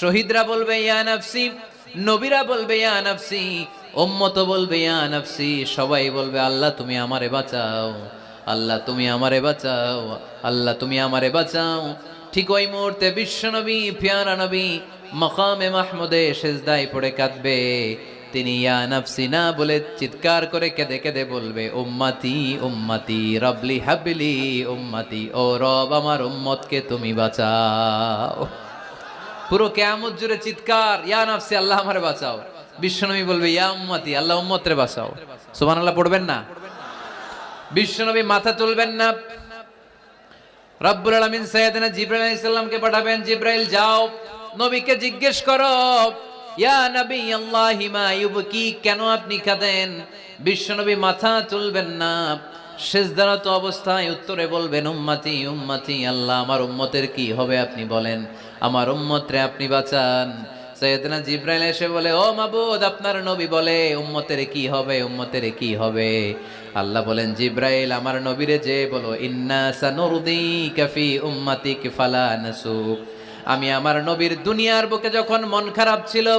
শহীদরা বলবে, ইয়া নফসি। নবীরা বলবে, ইয়া নফসি। উম্মত বলবে, ইয়া সবাই বলবে, আল্লাহ তুমি আমারে বাঁচাও। আল্লাহ তুমি আমারে বাঁচাও। আল্লাহ তুমি আমারে বাঁচাও। ঠিক ওই মুহূর্তে বিশ্বনবী পিয়ারা নবী, মকামে মাহমুদে সেজদায় পড়ে কাঁদবে। তিনি, ইয়া নফসি, না বলে চিৎকার করে কেঁদে কেঁদে বলবে, উম্মাতি উম্মাতি রবলি হাবলি, উম্মাতি, ও রব আমার উম্মতকে তুমি বাঁচাও। পুরো কেয়ামত জুড়ে চিৎকার, ইয়া নাফসি, আল্লাহ আমারে বাঁচাও। বিশ্বনবী বলবে, ইয়া উম্মতি, আল্লাহ উম্মতরে বাঁচাও। সুবহানাল্লাহ, পড়বেন না? বিশ্বনবী মাথা তুলবেন না? রব্বুল পাঠাবেন, জিবরাইল, যাও। নবীকে জিজ্ঞেস করো, ইয়া নবী, আল্লাহি মা কেন আপনি কাঁদেন? বিশ্বনবী মাথা তুলবেন না। শেষদারত অবস্থায় উত্তরে বলবেন, উম্মতি উম্মতি, আল্লাহ, আমার উম্মতের কি হবে আপনি বলেন। আমার উম্মতরে আপনি বাঁচান। সৈয়দনা জিব্রাইল এসে বলে, ও মাবুদ, আপনার নবী বলে, উম্মতের কি হবে, উম্মতের কি হবে? আল্লাহ বলেন, জিব্রাইল, আমার নবীরে যে বলো, ইন্না সানুরদি কাফি উম্মাতিক ফালা নাসুক। আমি আমার নবীর দুনিয়ার বুকে যখন মন খারাপ ছিল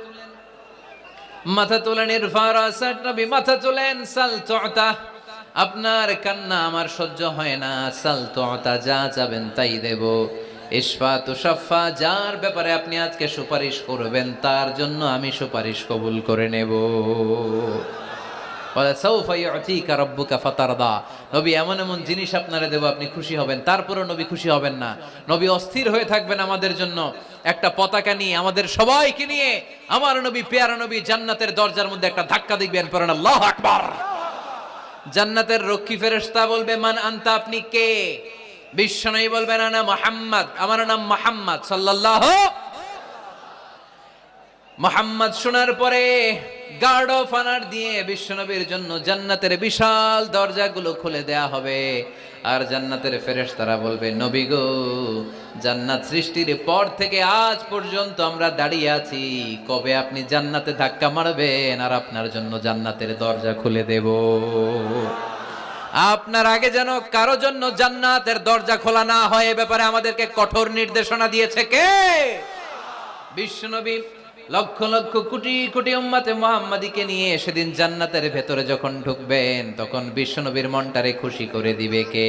মাথা তোলেন ইরফার নবী মাথা তোলেন সাল তোতা আপনার কান্না আমার সহ্য হয় না, সাল তোতা যা যাবেন তাই দেব। ইসফা তুষাফা যার ব্যাপারে আপনি আজকে সুপারিশ করবেন, তার জন্য আমি সুপারিশ কবুল করে নেব। বলে, সৌফা ইউতিকা রাব্বুকা ফাতারদা। নবী এমন এমন জিনিস আপনারে দেব, আপনি খুশি হবেন। তারপরও নবী খুশি হবেন না। নবী অস্থির হয়ে থাকবেন আমাদের জন্য। একটা পতাকা নিয়ে, আমাদের সবাইকে নিয়ে, আমার নবী, পেয়ারা নবী জান্নাতের দরজার মধ্যে একটা ধাক্কা দিবেন পড়েন, আল্লাহু আকবার! জান্নাতের রক্ষী ফেরেশতা বলবে, মান আনতা, আপনি কে? বিশ্বনবী বলবেন আনা মুহাম্মদ। আমার নাম মুহাম্মদ, সাল্লাল্লাহু মোহাম্মদ শোনার পরে গার্ড অফ অনার দিয়ে বিশ্বনবীর জন্য জান্নাতের বিশাল দরজাগুলো খুলে দেয়া হবে। আর জান্নাতের ফেরেশতারা বলবে, নবী গো, জান্নাত সৃষ্টির পর থেকে আজ পর্যন্ত আমরা দাঁড়িয়ে আছি। কবে আপনি জান্নাতে ধাক্কা মারবেন? আর আপনার জন্য জান্নাতের দরজা খুলে দেব। আপনার আগে যেন কারও জন্য জান্নাতের দরজা খোলা না হয়, এ ব্যাপারে আমাদেরকে কঠোর নির্দেশনা দিয়েছে কে? বিশ্বনবী লক্ষ লক্ষ কোটি কোটি উম্মাতে মোহাম্মদীকে নিয়ে সেদিন জান্নাতের ভেতরে যখন ঢুকবেন, তখন বিশ্বনবীর মনটারে খুশি করে দিবে কে?